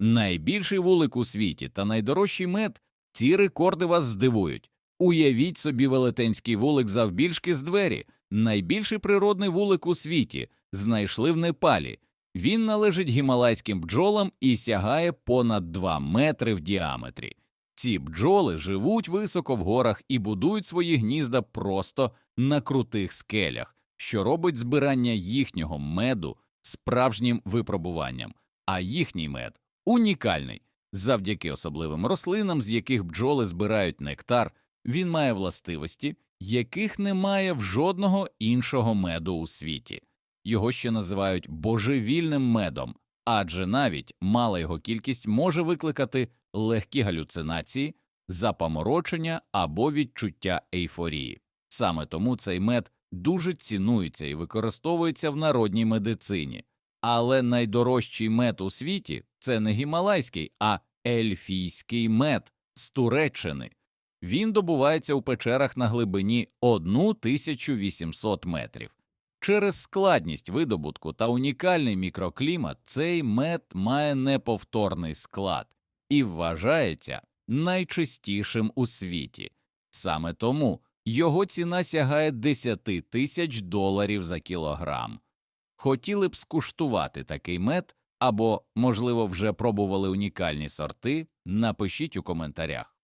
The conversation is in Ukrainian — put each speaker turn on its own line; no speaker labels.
Найбільший вулик у світі та найдорожчий мед. Ці рекорди вас здивують. Уявіть собі велетенський вулик завбільшки з двері. Найбільший природний вулик у світі знайшли в Непалі. Він належить гімалайським бджолам і сягає понад 2 метри в діаметрі. Ці бджоли живуть високо в горах і будують свої гнізда просто на крутих скелях, що робить збирання їхнього меду справжнім випробуванням, а їхній мед унікальний. Завдяки особливим рослинам, з яких бджоли збирають нектар, він має властивості, яких немає в жодного іншого меду у світі. Його ще називають божевільним медом, адже навіть мала його кількість може викликати легкі галюцинації, запаморочення або відчуття ейфорії. Саме тому цей мед дуже цінується і використовується в народній медицині. Але найдорожчий мед у світі це не гімалайський, а ельфійський мед з Туреччини. Він добувається у печерах на глибині 1800 метрів. Через складність видобутку та унікальний мікроклімат цей мед має неповторний склад і вважається найчистішим у світі. Саме тому його ціна сягає 10 тисяч доларів за кілограм. Хотіли б скуштувати такий мед або, можливо, вже пробували унікальні сорти, напишіть у коментарях.